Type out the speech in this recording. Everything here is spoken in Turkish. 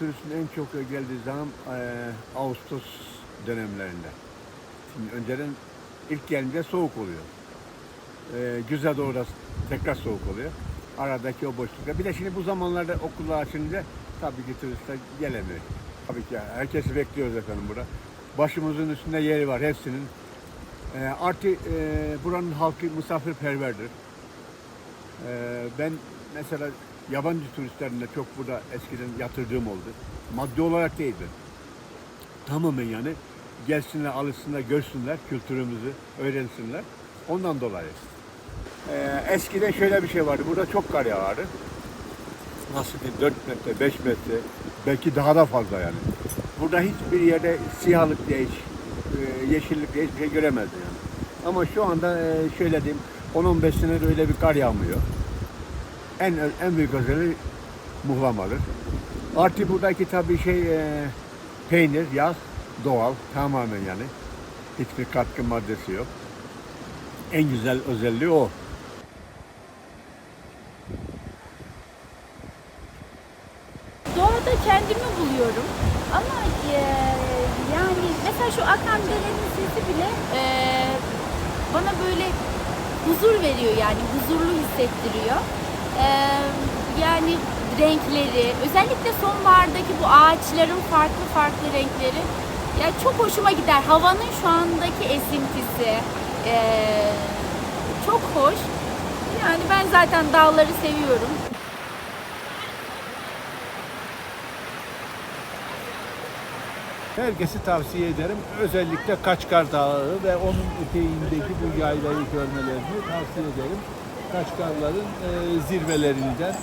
turistin en çok geldiği zaman e, Ağustos dönemlerinde. Şimdi önceden ilk gelince soğuk oluyor. E, güze doğru da tekrar soğuk oluyor. Aradaki o boşlukta. Bir de şimdi bu zamanlarda okullar açınca tabii ki turistler gelemiyor. Tabii ki herkesi bekliyoruz efendim burada. Başımızın üstünde yeri var hepsinin. E, artı e, buranın halkı misafirperverdir. E, ben mesela yabancı turistlerle çok burada eskiden yatırdığım oldu. Maddi olarak değildi. Tamamen yani gelsinler, alışsınlar, görsünler kültürümüzü, öğrensinler. Ondan dolayı. Ee, eskiden şöyle bir şey vardı. Burada çok kar yağardı. Nasıl diyeyim? 4 metre, 5 metre, belki daha da fazla yani. Burada hiçbir yerde siyahlık diye hiç, e, yeşillik diye hiçbir şey göremezdi yani. Ama şu anda e, şöyle diyeyim, 10-15 senedir öyle bir kar yağmıyor. En en büyük özelliği muhlamadır. Artı buradaki tabii şey e, peynir, yağ doğal tamamen yani. Hiçbir katkı maddesi yok. En güzel özelliği o. Doğada kendimi buluyorum. Ama e, yani mesela şu akan derenin sesi bile e, bana böyle huzur veriyor yani huzurlu hissettiriyor. Yani renkleri, özellikle sonbahardaki bu ağaçların farklı farklı renkleri ya çok hoşuma gider. Havanın şu andaki esintisi çok hoş. Yani ben zaten dağları seviyorum. Herkesi tavsiye ederim. Özellikle Kaçkar Dağı ve onun eteğindeki bu yaylayı görmelerini tavsiye ederim. Kaçkarların e, zirvelerinden